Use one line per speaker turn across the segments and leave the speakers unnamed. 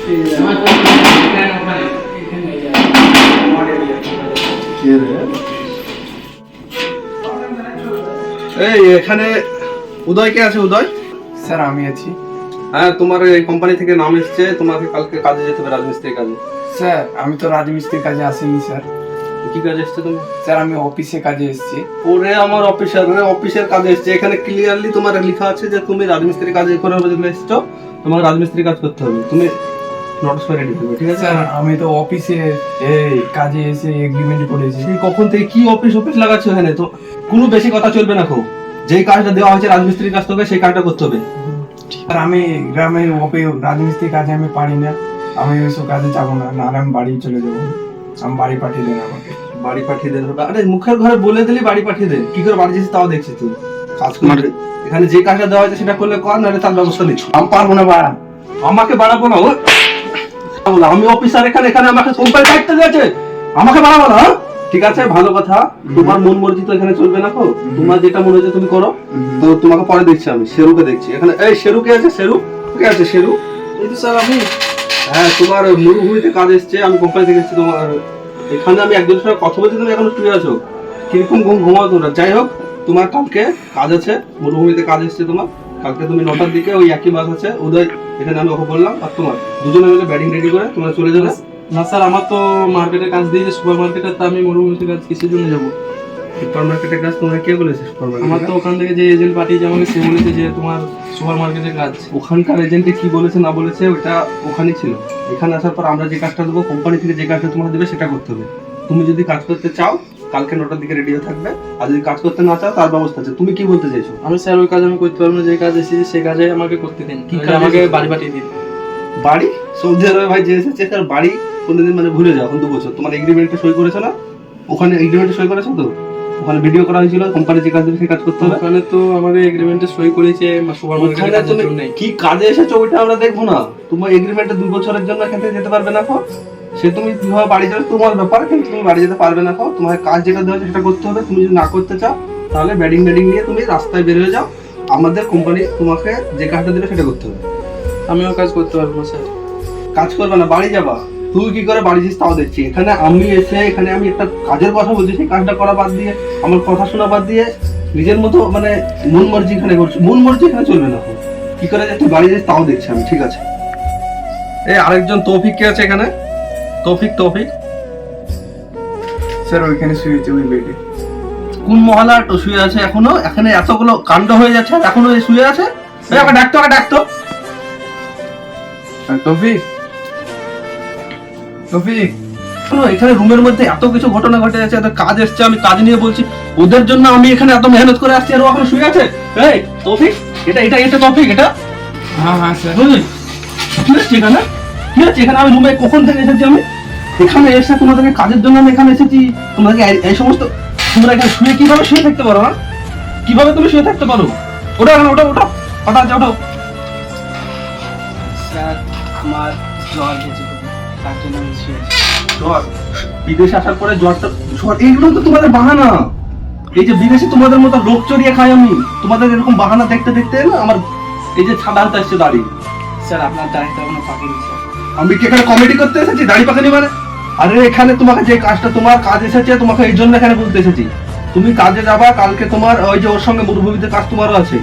এই এখানে উদয় কে আছে উদয়?
স্যার আমি আছি।
হ্যাঁ তোমার এই কোম্পানি থেকে নাম এসছে তোমাকে কালকে কাজে যেতে হবে রাজমিস্ত্রির কাজে।
স্যার আমি তো রাজমিস্ত্রির কাজে আসিনি স্যার।
কি কাজে এসছে তুমি?
স্যার আমি অফিসে কাজে এসেছি।
ওরে আমার অফিসার মানে অফিসের কাজে এসছে। এখানে ক্লিয়ারলি তোমার লেখা আছে যে তুমি রাজমিস্ত্রি কাজে করে এসছো তোমাকে রাজমিস্ত্রির কাজ করতে হবে। তুমি নোটিস করে রেডি করবে ঠিক আছে?
স্যার। আমি তো অফিসে এই কাজে এসে এগ্রিমেন্ট করেছি।
কখন থেকে কি অফিস অফিস লাগাচ্ছ এখানে? তো কোনো বেশি কথা চলবে না খুব। যেই কাজটা দেওয়া হয়েছে রাজমিস্ত্রির কাজ তোকে সেই কাজটা করতে হবে।
স্যার আমি গ্রামে অফিস রাজমিস্ত্রির কাজে আমি পারি না। আমি ওইসব কাজে যাব না নাহলে আমি বাড়ি চলে যাব। আমি বাড়ি পাঠিয়ে দেন আমাকে।
বাড়ি পাঠিয়ে দেন আরে মুখের ঘরে বলে দিলি বাড়ি পাঠিয়ে দেন। কি করে বাড়ি যাচ্ছিস তাও দেখছিস তুই। কাজ করবে এখানে যে কাজটা দেওয়া হয়েছে সেটা করলে কর নাহলে তার ব্যবস্থা নিচ্ছ।
আমি পারব না বাড়া
আমাকে বাড়াবো না ও আমি অফিসার এখানে এখানে আমাকে কোম্পানি দায়িত্ব দিয়েছে। আমাকে বাড়াবো না হ্যাঁ? ঠিক আছে ভালো কথা। তোমার মন মর্জি তো এখানে চলবে না কো তোমার যেটা মনে হচ্ছে তুমি করো। তো তোমাকে পরে দেখছি আমি শেরুকে দেখছি। এখানে এই শেরু কে আছে? শেরু? কে আছে শেরু?
এই তো স্যার আমি।
হ্যাঁ তোমার মরুভূমিতে কাজ এসছে আমি কোম্পানি থেকে এসেছি তোমার। এখানে আমি একজনের সঙ্গে কথা বলছি তুমি এখনও শুয়ে আছো। কীরকম ঘুম ঘুমাও তোমরা? যাই হোক তোমার কালকে কাজ আছে মরুভূমিতে কাজ এসছে তোমার। কালকে তুমি নটার দিকে ওই একই বাস আছে উদয় এখানে আমি ওকে বললাম আর তোমার দুজনে মিলে ব্যাটিং রেডি করে তোমরা চলে যাবে।
না স্যার আমার তো মার্কেটে কাজ দিয়েছে সুপার মার্কেটে তো আমি মরুভূমিতে কাজ কিসের জন্য যাব?
সুপার মার্কেটের কাজ তোমার কে বলেছে সুপার
আমার তো ওখান থেকে যে এজেন্ট পাঠিয়েছে আমাকে সে বলেছে যে তোমার সুপার মার্কেটের কাজ।
ওখানকার এজেন্টে কি বলেছে না বলেছে ওটা ওখানেই ছিল। এখানে আসার পর আমরা যে কাজটা দেবো কোম্পানি থেকে যে কাজটা তোমাকে দেবে সেটা করতে হবে। তুমি যদি কাজ করতে চাও কালকে নটার দিকে রেডি হয়ে থাকবে। আর যদি কাজ করতে না চাও তার ব্যবস্থা আছে। তুমি কি বলতে চাইছো?
আমি স্যার ওই কাজ আমি করতে পারব না। যে কাজ এসেছি সে কাজে আমাকে করতে দিন।
কি
আমাকে বাড়ি পাঠিয়ে দিন।
বাড়ি? সৌদি আরবে ভাই যে এসেছে তার বাড়ি কোনোদিন মানে ভুলে যাও এখন দু বছর। তোমার এগ্রিমেন্টে সই করেছ না? ওখানে এগ্রিমেন্টে সই করেছ তো? ওখানে ভিডিও করা হয়েছিল কোম্পানি যে কাজ দেবে সেই কাজ করতে হবে।
ওখানে তো আমাকে এগ্রিমেন্টে সই করেছে
কি কাজে এসেছ ওইটা আমরা দেখব না। তোমার এগ্রিমেন্টে দুই বছরের জন্য এখান থেকে যেতে পারবে না সে তুমি কীভাবে বাড়ি যাবে তোমার ব্যাপার কিন্তু তুমি বাড়ি যেতে পারবে না কো তোমার কাজ যেটা দেওয়া সেটা করতে হবে তুমি যদি না করতে চাও তাহলে ব্যাডিং ব্যাডিং নিয়ে তুমি রাস্তায় বের হয়ে যাও। আমাদের কোম্পানি তোমাকে যে কাজটা দেবে সেটা করতে হবে।
আমিও কাজ করতে পারব স্যার।
কাজ করবে না বাড়ি যাবা। তুই কি করে বাড়ি যাস তাও দেখছি। এখানে আমি এসে এখানে আমি একটা কাজের কথা বলছি সেই কাজটা করা বাদ দিয়ে আমার কথা শোনা বাদ দিয়ে নিজের মতো মানে মন মর্জি এখানে করছি। মন মর্জি এখানে চলবে না। কি করে যে তুই বাড়ি যাস তাও দেখছি আমি ঠিক আছে? এই আরেকজন তৌফিক কে আছে এখানে? তৌফিক তৌফিক।
স্যার ওইখানে শুয়েছে ওই বেডে
কোন মহলা শুয়ে আছে এখনও? এখানে এতগুলো কাণ্ড হয়ে যাচ্ছে এখনও শুয়ে আছে? ওকে ডাকতো ওকে ডাকতো।
তফিক? তফিক?
এখানে রুমের মধ্যে এত কিছু ঘটনা ঘটে যাচ্ছে এত কাজ এসছে আমি কাজ নিয়ে বলছি। ওদের জন্য আমি এখানে এত মেহনত করে আসছি আর ও এখন শুয়ে আছে? এই তৌফিক? এটা এটা এটা তৌফিক এটা?
হ্যাঁ হ্যাঁ স্যার।
বুঝলি? কি হচ্ছে এখানে কি হচ্ছে এখানে আমি রুমে কখন থেকে এসেছি আমি? এখানে এসে তোমাদেরকে কাজের জন্য আমি এখানে এসেছি। তোমাদেরকে এই- সমস্ত তোমরা এখানে শুয়ে কীভাবে শুয়ে থাকতে পারো না? কীভাবে তুমি শুয়ে থাকতে পারো? ওটা এখানে ওটা ওটা কথা আছে ওটা
আমার জ্বর হয়েছে তার জন্য আমি
জ্বর? বিদেশে আসার পরে জ্বরটা জ্বর এইগুলো তো তোমাদের বাহানা। এই যে বিদেশে তোমাদের মতো লোক চড়িয়ে খাই আমি তোমাদের এরকম বাহানা দেখতে দেখতে না আমার এই যে ছাদা হাতে আসছে দাড়ি।
স্যার আপনার দাঁড়িয়ে তো এখনও পাকেনি স্যার
আমি কি এখানে কমেডি করতে এসেছি? দাড়ি পাকানি মানে? আরে এখানে তোমাকে যে কাজটা তোমার কাজ এসেছে তোমাকে এই জন্য এখানে বলতে এসেছি। তুমি কাজে যাবা কালকে তোমার ওই যে ওর সঙ্গে মরুভূমিতে কাজ তোমারও আছে।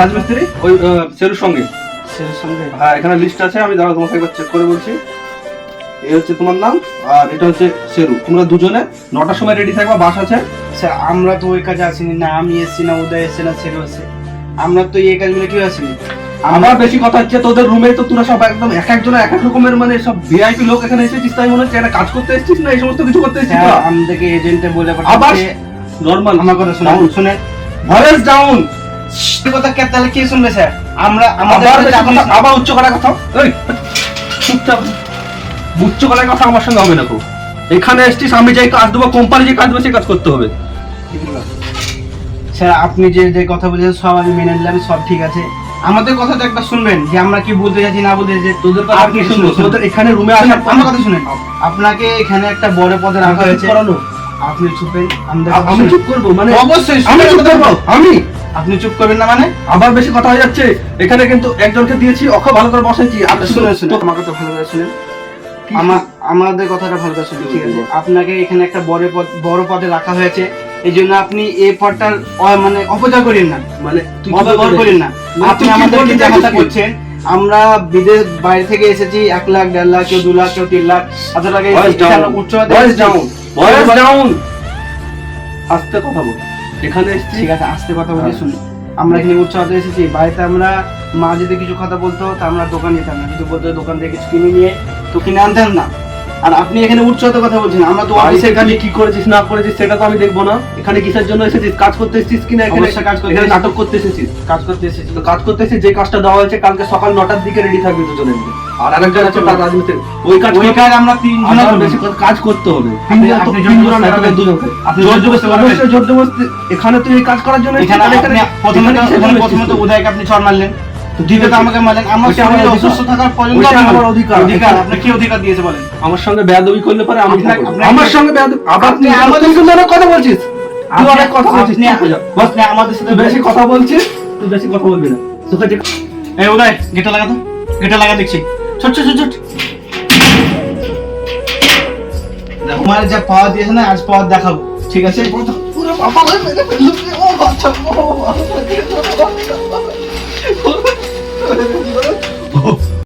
রাজমিস্ত্রি ওই সেরুর সঙ্গে। হ্যাঁ এখানে লিস্ট আছে আমি দাঁড়াও তোমাকে একবার চেক করে বলছি। এই হচ্ছে তোমার নাম আর এটা হচ্ছে সেরু তোমরা দুজনে নটার সময় রেডি থাকবা বাস আছে।
স্যার আমরা তো ওই কাজে আসিনি না আমি এসেছি না উদয় এসেছে না সেরও এসেছে। আমরা তো এই কাজগুলো কেউ আসিনি।
আমার বেশি কথা হচ্ছে তোদের রুমে তো তোরা সব একদম এক একজন এক এক রকমের মানে সব ভিআইপি লোক এখানে এসেছিস তাই মনে হচ্ছে একটা কাজ করতে এসেছিস না? এই সমস্ত কিছু করতে এসেছিস
আমাদেরকে এজেন্টে বলে
আবার নর্মাল
আমার কথা শুনুন শুনে।
ভয়েস ডাউন
কথা কে তাহলে কে শুনবে স্যার? আমরা আমাদের
আবার উচ্চ করার কথা? চুপচাপ। উচ্চ করার কথা আমার সঙ্গে হবে না খুব। এখানে এসেছিস আমি যে কাজ দেবো কোম্পানি যে কাজ দেবে সেই কাজ করতে হবে।
স্যার আপনি যে যে কথা বলেছেন সব আমি মেনে নিলাম সব ঠিক আছে। আমাদের কথাটা একবার শুনবেন যে আমরা কি বলতে যাচ্ছি না বলতে যাচ্ছি তোদের কথা
আপনি
আপনি
শুনুন তোদের এখানে রুমে আসার
আমার কথা শুনেন। আপনাকে এখানে একটা বড় পদে রাখা হয়েছে। আপনি চুপেন
আমি চুপ করব মানে
অবশ্যই
আমি চুপ করব আমি
আপনি চুপ করবেন না মানে?
আবার বেশি কথা হয়ে যাচ্ছে। এখানে কিন্তু একজনকে দিয়েছি ওকে ভালো করে বসাইছি আর
শুনে শুনে আমার কথা ভালো করে শুনেন। আমার আমাদের কথাটা ভালো করে শুনুন ঠিক আছে? আপনাকে এখানে একটা বড় পদ বড় পদে রাখা হয়েছে। এই জন্য আপনি এই মানে অপচয় করেন না।
মানে
অপব্যবহার করেন না।
মানে
আপনি আমাদেরকে দেখাটা করছেন আমরা বিদেশ বাইরে থেকে এসেছি এক লাখ দেড় লাখ কেউ দু লাখ কেউ তিন লাখ.
আস্তে কথা বল। এখানে এসছি।
ঠিক আছে আস্তে কথা বলে শুনুন আমরা এখানে উৎসাহতে এসেছি বাড়িতে আমরা মা যদি কিছু কথা বলতো তা আমরা দোকান যেতাম না। কিছু বলতো দোকান থেকে কিছু কিনে নিয়ে তো কিনে আনতাম না। আর আপনি এখানে উৎসাহতে কথা বলছেন আমরা তো অফিসে
এখানে কি করেছিস না করেছিস সেটা তো আমি দেখব না। এখানে কিসের জন্য এসেছিস কাজ করতে এসেছিস কিনা এখানে?
অবশ্যই কাজ করতে
নাটক করতে এসেছিস?
কাজ করতে এসেছি।
তো কাজ করতে এসেছিস যে কাজটা দেওয়া হয়েছে কালকে সকাল নটার দিকে রেডি থাকবে দুজনে মিলে। আর আরেকজন আছে তার রাজমিস্ত্রি ওই কাজ
ওই কাজ আমরা তিন
আমার বেশি কাজ করতে হবে।
আপনি-
তিনজন তো-
আপনি
তিনজন না, তোদের দুজনকে।
আপনি
জোর
জোর
জবরদস্তি। অবশ্যই জোর জবরদস্তি। এখানে তুই এই কাজ করার জন্য
এখানে প্রথমে তো- প্রথমে তো
এসেছিস?
উদয়কে আপনি ছড় মারলেন। তো দ্বিতীয়ত আমাকে মারলেন আমার শরীরে অসুস্থ থাকার পর্যন্ত
আমার অধিকার।
অধিকার। আপনার কি অধিকার দিয়েছে বলেন
আমার সঙ্গে বেয়াদবি করলে পরে আমি
আপনার-
কি করব?
আপনার-
আমার সঙ্গে বেয়াদবি আবার তুই
আমাদের-
তুই কথা বলছিস। তুই অনেক কথা বলছিস।
আপনি-
চুপ যা। বস,
আপনি আমাদের সাথে
বেশি কথা বলছিস তুই বেশি কথা বলবি না। তোকে
এই উদয় গেটটা লাগা তো। গেটটা লাগা দেখছি। ছোট ছোট ছোট তোমার যা পাওয়ার দিয়েছে না আজ পাওয়ার দেখাবো। ঠিক আছে?
পুরো বাবা ও বাচ্চা ও বাচ্চা।